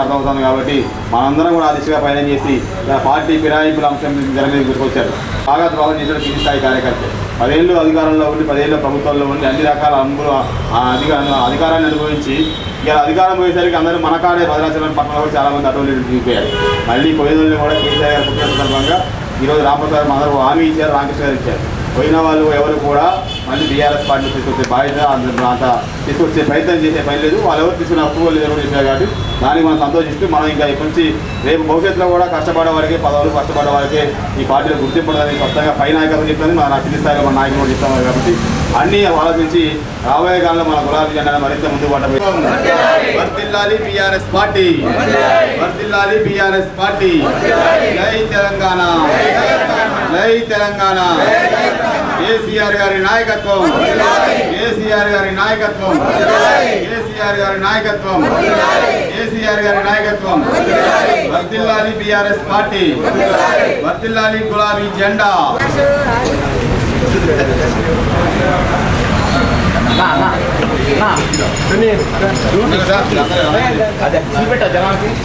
అర్థమవుతుంది కాబట్టి మనందరం కూడా ఆ దిశగా పయనం చేసి పార్టీ ఫిరాయింపుల అంశం జర మీద గుర్తుకొచ్చారు బాగా ద్రోహం చేసిన కింది స్థాయి కార్యకర్త పదేళ్ళు అధికారంలో ఉండి పదేళ్ళు ప్రభుత్వంలో ఉండి అన్ని రకాల అంబులు అధికార అధికారాన్ని అనుభవించి ఇలా అధికారం పోయేసరికి అందరూ మన కాడే భద్రాచలం పట్టణంలో చాలామంది చాలా మంది అటువంటి దిగిపోయారు. మళ్ళీ పోయేదోళ్ళని కూడా కేసీఆర్ గారు పుట్టిన సందర్భంగా ఈరోజు రామప్రసాద్ అందరూ హామీ ఇచ్చారు రామకృష్ణ గారు ఇచ్చారు. పోయిన వాళ్ళు ఎవరు కూడా మళ్ళీ బీఆర్ఎస్ పార్టీ తీసుకొచ్చే బాధ్యత అందులో అంత తీసుకొచ్చే ప్రయత్నం చేసే పని లేదు. వాళ్ళు ఎవరు తీసుకున్న అప్రూవల్ లేదు కూడా చెప్పారు కాబట్టి దానికి మనం సంతోషిస్తూ మనం ఇంకా ఇప్పటి నుంచి రేపు భవిష్యత్తులో కూడా కష్టపడే వారికి పదవులు కష్టపడే వారికి ఈ పార్టీలో గుర్తింపడదని స్పష్టంగా పై నాయకత్వం చెప్తుంది మన కింది స్థాయిలో మన నాయకులు కూడా చెప్తాము కాబట్టి అన్నీ ఆలోచించి రాబోయే కాలంలో మన గులాబీ జెండా మరింత ముందు పట్టబోయి వర్దిల్లాలి బీఆర్ఎస్ పార్టీ. వర్దిల్లాలి బీఆర్ఎస్ పార్టీ. జై తెలంగాణ. జై తెలంగాణ. కేసీఆర్ గారి నాయకత్వం. కేసీఆర్ గారి నాయకత్వం. కేసీఆర్ గారి నాయకత్వం. కేసీఆర్ గారి నాయకత్వం. వర్దిల్లాలి బీఆర్ఎస్ పార్టీ. వర్దిల్లాలి గులాబీ జెండా.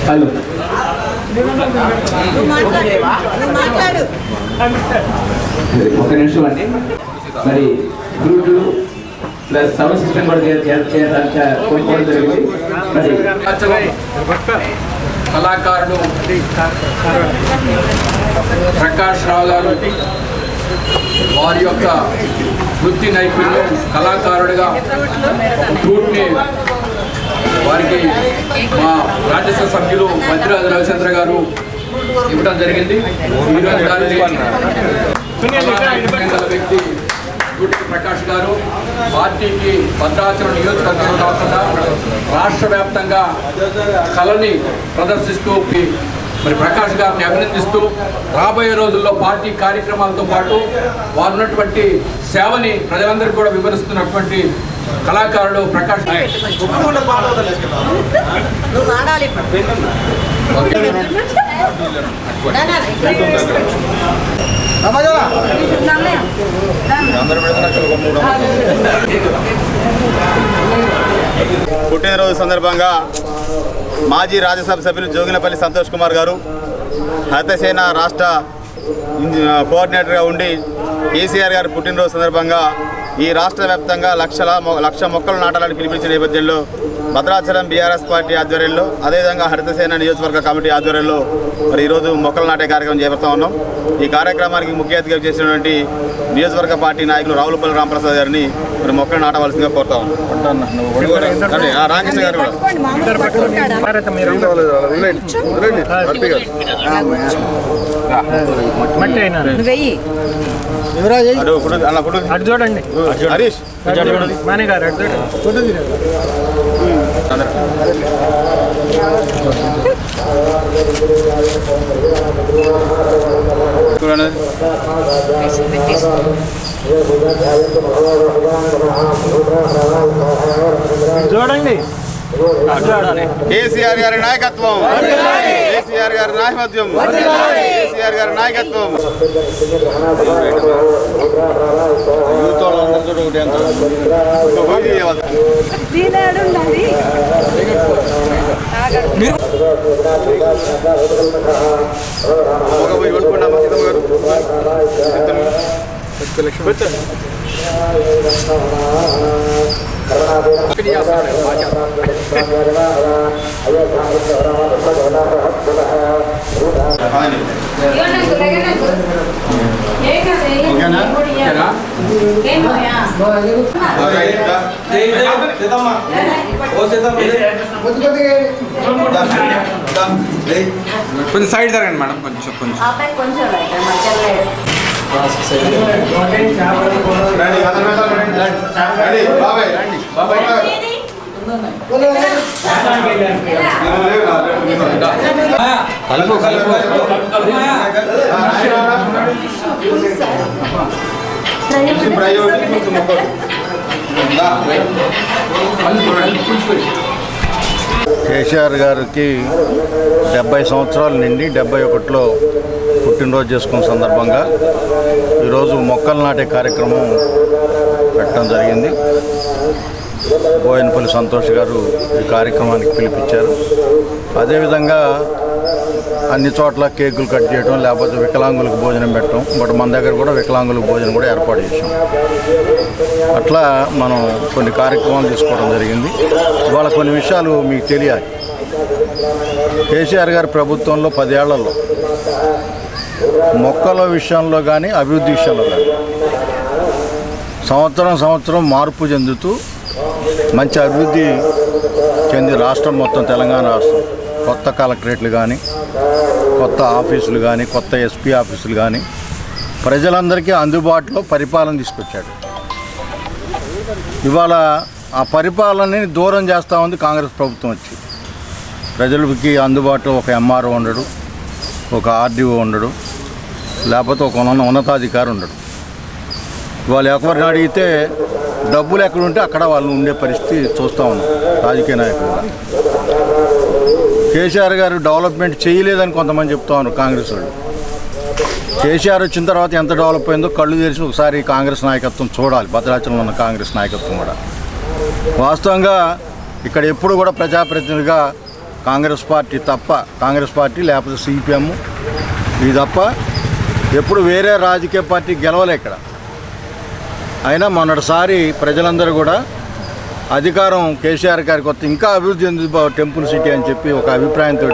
హలో మాట్లాడు. ఒక నిమిషం అండి. మరి గ్రూప్ ప్లస్ సౌండ్ సిస్టమ్ కూడా చేయడానికి కోరుకోవడం జరిగింది. మరి కళాకారుడు ప్రకాష్ రావు గారు వారి యొక్క వృత్తి నైపుణ్యం కళాకారుడిగా టూట్ని వారికి మా రాజ్యసభ సభ్యులు మధ్యరాజు రవిచంద్ర గారు ఇవ్వడం జరిగింది. వ్యక్తి గుడి ప్రకాష్ గారు పార్టీకి భద్రాచలం నియోజకవర్గంలో కాకుండా రాష్ట్ర వ్యాప్తంగా కళని ప్రదర్శిస్తూ మరి ప్రకాష్ గారిని అభినందిస్తూ రాబోయే రోజుల్లో పార్టీ కార్యక్రమాలతో పాటు వారు ఉన్నటువంటి సేవని ప్రజలందరికీ కూడా వివరిస్తున్నటువంటి కళాకారుడు ప్రకాష్ నువ్వు వాడాలి పుట్టినరోజు సందర్భంగా మాజీ రాజ్యసభ సభ్యులు జోగినపల్లి సంతోష్ కుమార్ గారు హరితసేన రాష్ట్ర కోఆర్డినేటర్గా ఉండి కేసీఆర్ గారు పుట్టినరోజు సందర్భంగా ఈ రాష్ట్ర వ్యాప్తంగా లక్షల మొ- లక్ష మొక్కలు నాటాలని పిలిపించిన నేపథ్యంలో భద్రాచలం బీఆర్ఎస్ పార్టీ ఆధ్వర్యంలో అదేవిధంగా హరితసేన నియోజకవర్గ కమిటీ ఆధ్వర్యంలో మరి ఈరోజు మొక్కలు నాటే కార్యక్రమం చేపడతా ఉన్నాం. ఈ కార్యక్రమానికి ముఖ్య అతిథిగా చేసినటువంటి నియోజకవర్గ పార్టీ నాయకులు రావులపల్లి రామప్రసాద్ గారిని మరి మొక్కలు నాటవలసిందిగా కోరుతా రామకృష్ణ గారు కూడా. అటు హరీష్. మానే గారు అటు చూడండి. చూడండి కేసీఆర్ గారి నాయకత్వం కేసీఆర్ గారి నాయకత్వం కేసీఆర్ గారి నాయకత్వం. ఒక పోయి సీతమ్మ గారు. ఓకేనా? కొంచెం సైడ్ జరగండి మేడం కొంచెం కొంచెం. కలుపు కలుపు. కొంచెం మొక్కలు. కేసీఆర్ గారికి డెబ్బై సంవత్సరాలు నిండి డెబ్బై ఒకటిలో పుట్టినరోజు చేసుకున్న సందర్భంగా ఈరోజు మొక్కలు నాటే కార్యక్రమం పెట్టడం జరిగింది. బోయనపల్లి సంతోష్ గారు ఈ కార్యక్రమానికి పిలిపించారు. అదేవిధంగా అన్ని చోట్ల కేకులు కట్ చేయడం లేకపోతే వికలాంగులకు భోజనం పెట్టడం బట్ మన దగ్గర కూడా వికలాంగులకు భోజనం కూడా ఏర్పాటు చేసాం అట్లా మనం కొన్ని కార్యక్రమాలు తీసుకోవడం జరిగింది. ఇవాళ కొన్ని విషయాలు మీకు తెలియాలి. కేసీఆర్ గారి ప్రభుత్వంలో పదేళ్ళలో మొక్కల విషయంలో కానీ అభివృద్ధి విషయంలో కానీ సంవత్సరం సంవత్సరం మార్పు చెందుతూ మంచి అభివృద్ధి చెంది రాష్ట్రం మొత్తం తెలంగాణ రాష్ట్రం. కొత్త కలెక్టరేట్లు కానీ కొత్త ఆఫీసులు కానీ కొత్త ఎస్పీ ఆఫీసులు కానీ ప్రజలందరికీ అందుబాటులో పరిపాలన తీసుకొచ్చాడు. ఇవాళ ఆ పరిపాలనని దూరం చేస్తూ ఉంది కాంగ్రెస్ ప్రభుత్వం వచ్చి. ప్రజలకి అందుబాటులో ఒక ఎంఆర్ఓ ఉండడు. ఒక ఆర్డీఓ ఉండడు లేకపోతే ఒక ఉన్న ఉన్నతాధికారి ఉండడు. వాళ్ళు ఎవరిని అడిగితే డబ్బులు ఎక్కడుంటే అక్కడ వాళ్ళు ఉండే పరిస్థితి చూస్తూ ఉన్నాం రాజకీయ నాయకులు. కేసీఆర్ గారు డెవలప్మెంట్ చేయలేదని కొంతమంది చెప్తా ఉన్నారు కాంగ్రెస్ వాళ్ళు. కేసీఆర్ వచ్చిన తర్వాత ఎంత డెవలప్ అయిందో కళ్ళు తెరిచి ఒకసారి కాంగ్రెస్ నాయకత్వం చూడాలి భద్రాచలంలో ఉన్న కాంగ్రెస్ నాయకత్వం కూడా. వాస్తవంగా ఇక్కడ ఎప్పుడు కూడా ప్రజాప్రతినిధిగా కాంగ్రెస్ పార్టీ తప్ప కాంగ్రెస్ పార్టీ లేకపోతే సిపిఎం ఇది తప్ప ఎప్పుడు వేరే రాజకీయ పార్టీ గెలవలే ఇక్కడ. అయినా మొన్నటిసారి ప్రజలందరూ కూడా అధికారం కేసీఆర్ గారికి కొత్త ఇంకా అభివృద్ధి చెంది టెంపుల్ సిటీ అని చెప్పి ఒక అభిప్రాయంతో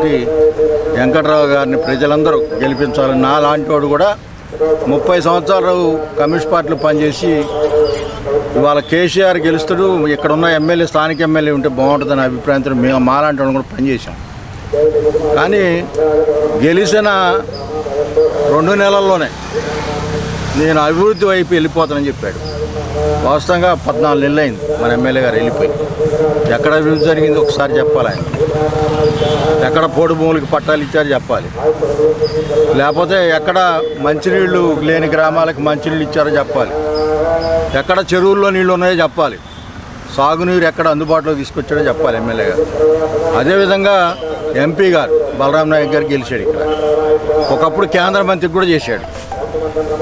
వెంకట్రావు గారిని ప్రజలందరూ గెలిపించాలని నా లాంటి వాడు కూడా ముప్పై సంవత్సరాలు కమ్యూనిస్ట్ పార్టీలో పనిచేసి ఇవాళ కేసీఆర్ గెలుస్తాడు ఇక్కడ ఉన్న ఎమ్మెల్యే స్థానిక ఎమ్మెల్యే ఉంటే బాగుంటుందనే అభిప్రాయంతో మేము మాలాంటి వాళ్ళు కూడా పనిచేసాం కానీ గెలిచిన రెండు నెలల్లోనే నేను అభివృద్ధి వైపు వెళ్ళిపోతానని చెప్పాడు. వాస్తవంగా పద్నాలుగు నెలలు అయింది మన ఎమ్మెల్యే గారు వెళ్ళిపోయి. ఎక్కడ అభివృద్ధి జరిగింది ఒకసారి చెప్పాలి ఆయన. ఎక్కడ పోడు భూములకి పట్టాలు ఇచ్చారు చెప్పాలి. లేకపోతే ఎక్కడ మంచినీళ్ళు లేని గ్రామాలకు మంచినీళ్ళు ఇచ్చారో చెప్పాలి. ఎక్కడ చెరువుల్లో నీళ్ళు ఉన్నాయో చెప్పాలి. సాగునీరు ఎక్కడ అందుబాటులో తీసుకొచ్చాడో చెప్పాలి ఎమ్మెల్యే గారు. అదేవిధంగా ఎంపీ గారు బలరాం నాయక్ గారు గెలిచాడు ఇక్కడ. ఒకప్పుడు కేంద్ర మంత్రి కూడా చేశాడు.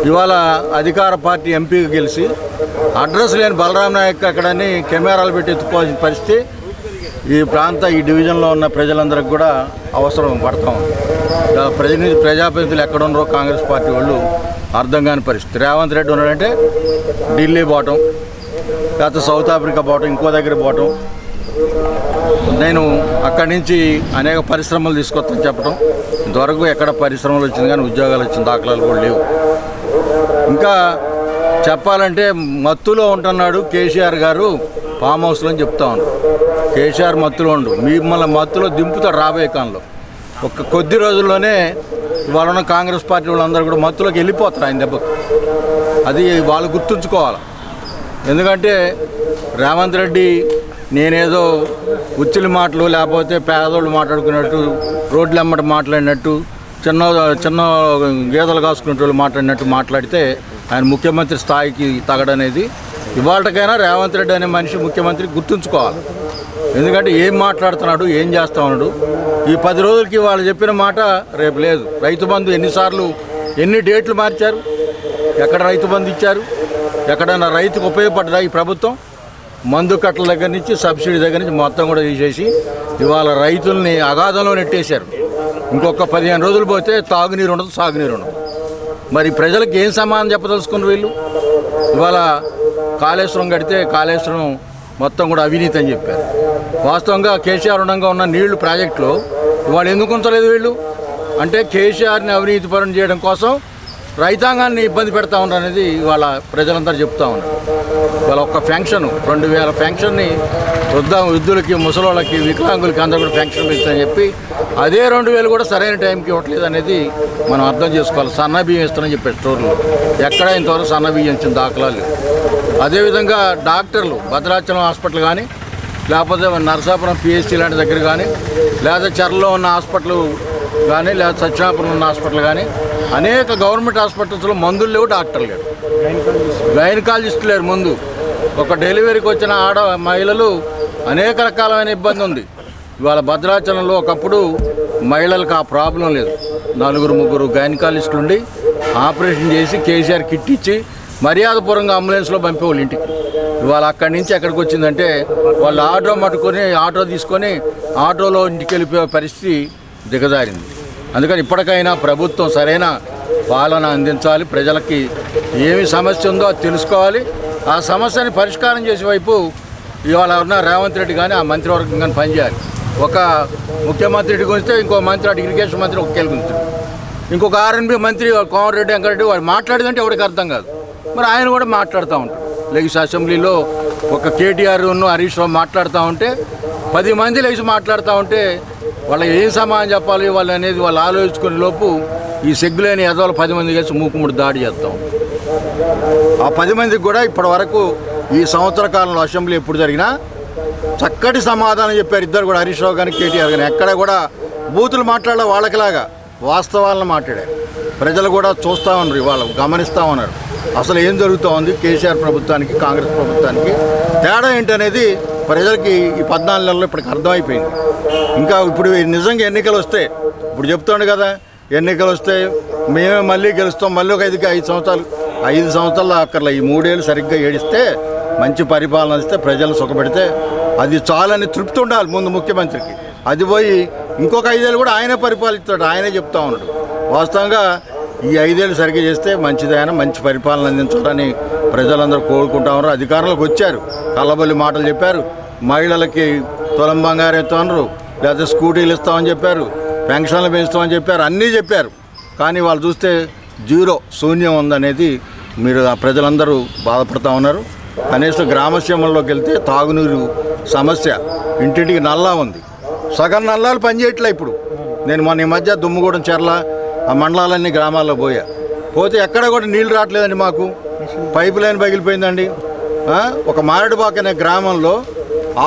ఇవాళ అధికార పార్టీ ఎంపీకి గెలిచి అడ్రస్ లేని బలరాం నాయక్ అక్కడని కెమెరాలు పెట్టి ఎత్తుకోవాల్సిన పరిస్థితి ఈ ప్రాంత ఈ డివిజన్లో ఉన్న ప్రజలందరికి కూడా అవసరం పడతాం ప్రతినిధి ప్రజాప్రతినిధులు ఎక్కడ ఉన్నారో కాంగ్రెస్ పార్టీ వాళ్ళు అర్థం కాని పరిస్థితి. రేవంత్ రెడ్డి ఉన్నాడంటే ఢిల్లీ పోవటం లేకపోతే సౌత్ ఆఫ్రికా పోవటం ఇంకో దగ్గర పోవటం. నేను అక్కడి నుంచి అనేక పరిశ్రమలు తీసుకొస్తాను చెప్పడం ఇంతవరకు ఎక్కడ పరిశ్రమలు వచ్చింది కానీ ఉద్యోగాలు వచ్చిన దాఖలాలు కూడా లేవు. ఇంకా చెప్పాలంటే మత్తులో ఉంటున్నాడు కేసీఆర్ గారు ఫామ్ హౌస్లో అని చెప్తా ఉన్నాడు కేసీఆర్ మత్తులో ఉండు. మిమ్మల్ని మత్తులో దింపుతాడు రాబోయే కాలంలో. ఒక కొద్ది రోజుల్లోనే ఇవాళ ఉన్న కాంగ్రెస్ పార్టీ వాళ్ళందరూ కూడా మత్తులోకి వెళ్ళిపోతారు ఆయన దెబ్బకు. అది వాళ్ళు గుర్తుంచుకోవాలి. ఎందుకంటే రేవంత్ రెడ్డి నేనేదో ఉచ్చుల మాటలు లేకపోతే పేదోళ్ళు మాట్లాడుకున్నట్టు రోడ్లు ఎమ్మట మాట్లాడినట్టు చిన్న చిన్న గీతలు కాసుకునే వాళ్ళు మాట్లాడినట్టు మాట్లాడితే ఆయన ముఖ్యమంత్రి స్థాయికి తగడనేది ఇవాళకైనా రేవంత్ రెడ్డి అనే మనిషి ముఖ్యమంత్రి గుర్తుంచుకోవాలి. ఎందుకంటే ఏం మాట్లాడుతున్నాడు ఏం చేస్తా ఉన్నాడు ఈ పది రోజులకి వాళ్ళు చెప్పిన మాట రేపు లేదు. రైతు బంధు ఎన్నిసార్లు ఎన్ని డేట్లు మార్చారు ఎక్కడ రైతు బంధు ఇచ్చారు ఎక్కడైనా రైతుకు ఉపయోగపడ్డా ఈ ప్రభుత్వం? మందు కట్టల దగ్గర నుంచి సబ్సిడీ దగ్గర నుంచి మొత్తం కూడా తీసేసి ఇవాళ రైతుల్ని అగాధంలో నెట్టేశారు. ఇంకొక పదిహేను రోజులు పోతే తాగునీరు ఉండదు సాగునీరు ఉండదు. మరి ప్రజలకు ఏం సమాధానం చెప్పదలుచుకున్నారు వీళ్ళు? ఇవాళ కాళేశ్వరం కడితే కాళేశ్వరం మొత్తం కూడా అవినీతి అని చెప్పారు. వాస్తవంగా కేసీఆర్ ఉండగా ఉన్న నీళ్ళు ప్రాజెక్టులో వాళ్ళు ఎందుకు ఉంచలేదు వీళ్ళు? అంటే కేసీఆర్ని అవినీతి పరం చేయడం కోసం రైతాంగాన్ని ఇబ్బంది పెడతా ఉన్నారు అనేది వాళ్ళ ప్రజలందరూ చెప్తా ఉన్నారు. వాళ్ళ ఒక్క ఫ్యాంక్షన్ రెండు వేల ఫ్యాంక్షన్ని వృద్ధ వృద్ధులకి ముసలోళ్ళకి వికలాంగులకి అందరూ కూడా ఫ్యాంక్షన్లు ఇస్తారని చెప్పి అదే రెండు వేలు కూడా సరైన టైంకి ఇవ్వట్లేదు అనేది మనం అర్థం చేసుకోవాలి. సన్న బియ్యం ఇస్తారని చెప్పారు స్టోర్లో. ఎక్కడ ఇంతవరకు సన్న బియ్యం ఇచ్చిన దాఖలాలు అదేవిధంగా డాక్టర్లు భద్రాచలం హాస్పిటల్ కానీ లేకపోతే నరసాపురం పిహెచ్సి లాంటి దగ్గర కానీ లేదా చెర్లో ఉన్న హాస్పిటల్ కానీ లేదా సత్యనాపురం ఉన్న హాస్పిటల్ కానీ అనేక గవర్నమెంట్ హాస్పిటల్స్లో మందులు లేవు డాక్టర్లు లేరు. గైనకాలజిస్టులు లేరు. ముందు. ఒక డెలివరీకి వచ్చిన ఆడ మహిళలు అనేక రకాలమైన ఇబ్బంది ఉంది. ఇవాళ భద్రాచలంలో ఒకప్పుడు మహిళలకు ఆ ప్రాబ్లం లేదు. నలుగురు ముగ్గురు గైనకాలజిస్టులు ఉండి ఆపరేషన్ చేసి కేసీఆర్ కిట్ ఇచ్చి మర్యాదపూర్వంగా అంబులెన్స్లో పంపేవాళ్ళు ఇంటికి. ఇవాళ అక్కడి నుంచి ఎక్కడికి వచ్చిందంటే వాళ్ళు ఆటో మట్టుకొని ఆటో తీసుకొని ఆటోలో ఇంటికి వెళ్ళిపోయే పరిస్థితి దిగజారింది. అందుకని ఇప్పటికైనా ప్రభుత్వం సరైన పాలన అందించాలి. ప్రజలకి ఏమి సమస్య ఉందో అది తెలుసుకోవాలి. ఆ సమస్యని పరిష్కారం చేసే వైపు ఇవాళ ఉన్న రేవంత్ రెడ్డి కానీ ఆ మంత్రివర్గం కానీ పనిచేయాలి. ఒక ముఖ్యమంత్రి గురిస్తే ఇంకో మంత్రి అటు ఇరిగేషన్ మంత్రి ఒక గురించాడు ఇంకొక ఆర్ఎన్బి మంత్రి కోమరెడ్డి వెంకరెడ్డి వాడు మాట్లాడేదంటే ఎవరికి అర్థం కాదు. మరి ఆయన కూడా మాట్లాడుతూ ఉంటాడు. లెగిసి అసెంబ్లీలో ఒక కేటీఆర్ హరీష్ రావు మాట్లాడుతూ ఉంటే పది మంది లెగిసి మాట్లాడుతూ ఉంటే వాళ్ళకి ఏం సమాధానం చెప్పాలి వాళ్ళు అనేది వాళ్ళు ఆలోచించుకునే లోపు ఈ సెగ్గులేని ఎదవలు పది మంది కలిసి మూకుముడి దాడి చేస్తాం ఆ పది మందికి కూడా ఇప్పటి వరకు ఈ సంవత్సర కాలంలో అసెంబ్లీ ఎప్పుడు జరిగినా చక్కటి సమాధానం చెప్పారు ఇద్దరు కూడా హరీష్ రావు కానీ కేటీఆర్ కానీ ఎక్కడ కూడా బూతులు మాట్లాడే వాళ్ళకిలాగా వాస్తవాలను మాట్లాడారు. ప్రజలు కూడా చూస్తూ ఉన్నారు ఇవాళ గమనిస్తూ ఉన్నారు. అసలు ఏం జరుగుతూ ఉంది కేసీఆర్ ప్రభుత్వానికి కాంగ్రెస్ ప్రభుత్వానికి తేడా ఏంటనేది ప్రజలకి ఈ పద్నాలుగు నెలల్లో ఇప్పటికి అర్థమైపోయింది. ఇంకా ఇప్పుడు నిజంగా ఎన్నికలు వస్తే ఇప్పుడు చెప్తాడు కదా ఎన్నికలు వస్తే మేమే మళ్ళీ గెలుస్తాం మళ్ళీ ఒక ఐదుకి ఐదు సంవత్సరాలు ఐదు సంవత్సరాలు అక్కర్లే ఈ మూడేళ్ళు సరిగ్గా ఏడిస్తే మంచి పరిపాలన ఇస్తే ప్రజలు సుఖపెడితే అది చాలని తృప్తి ఉండాలి ముందు ముఖ్యమంత్రికి. అది పోయి ఇంకొక ఐదేళ్ళు కూడా ఆయనే పరిపాలిస్తాడు ఆయనే చెప్తా ఉన్నాడు. వాస్తవంగా ఈ ఐదేళ్ళు సరిగ్గా చేస్తే మంచిదైనా మంచి పరిపాలన అందించాలని ప్రజలందరూ కోరుకుంటా ఉన్నారు. అధికారంలోకి వచ్చారు. కళ్ళబొల్లి మాటలు చెప్పారు. మహిళలకి తులం బంగారు ఇస్తామన్నారు లేకపోతే స్కూటీలు ఇస్తామని చెప్పారు. పెన్షన్లు పెంచుతామని చెప్పారు. అన్నీ చెప్పారు. కానీ వాళ్ళు చూస్తే జీరో శూన్యం ఉందనేది మీరు ఆ ప్రజలందరూ బాధపడుతూ ఉన్నారు. కనీసం గ్రామసీమల్లోకి వెళ్తే తాగునీరు సమస్య ఇంటింటికి నల్లా ఉంది. సగం నల్లాలు పనిచేయట్లే ఇప్పుడు. నేను మొన్న ఈ మధ్య దుమ్ముగూడెం చెర్ల ఆ మండలాలన్నీ గ్రామాల్లో పోయా. పోతే ఎక్కడ కూడా నీళ్ళు రావట్లేదండి మాకు. పైపు లైన్ పగిలిపోయిందండి. ఒక మారేడుబాక్ అనే గ్రామంలో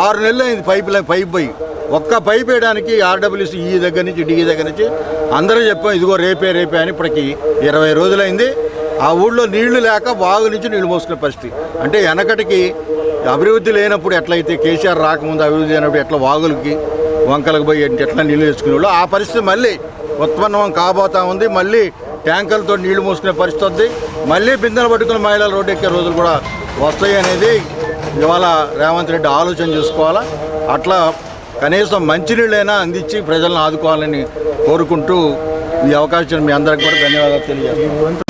ఆరు నెలలు అయింది పైపు లైన్ పైప్ పోయి. ఒక్క పైప్ వేయడానికి ఆర్డబ్ల్యూసీ ఈ దగ్గర నుంచి డి దగ్గర నుంచి అందరూ చెప్పాం ఇదిగో రేపే రేపే అని ఇప్పటికి ఇరవై రోజులైంది. ఆ ఊళ్ళో నీళ్ళు లేక వాగు నుంచి నీళ్ళు మోసుకునే పరిస్థితి. అంటే వెనకటికి అభివృద్ధి లేనప్పుడు ఎట్లయితే కేసీఆర్ రాకముందు అభివృద్ధి లేనప్పుడు ఎట్లా వాగులకి వంకలకు పోయి ఎట్లా నీళ్ళు తెచ్చుకునే ఆ పరిస్థితి మళ్ళీ ఉత్పన్నం కాబోతా ఉంది. మళ్ళీ ట్యాంకర్లతో నీళ్ళు మూసుకునే పరిస్థితి ఉంది. మళ్ళీ బిందెలు పట్టుకుని మహిళలు రోడ్డు ఎక్కే రోజులు కూడా వస్తాయి అనేది ఇవాళ రేవంత్ రెడ్డి ఆలోచన చేసుకోవాలా? అట్లా కనీసం మంచినీళ్ళైనా అందించి ప్రజలను ఆదుకోవాలని కోరుకుంటూ ఈ అవకాశం మీ అందరికి కూడా ధన్యవాదాలు తెలియజేస్తాను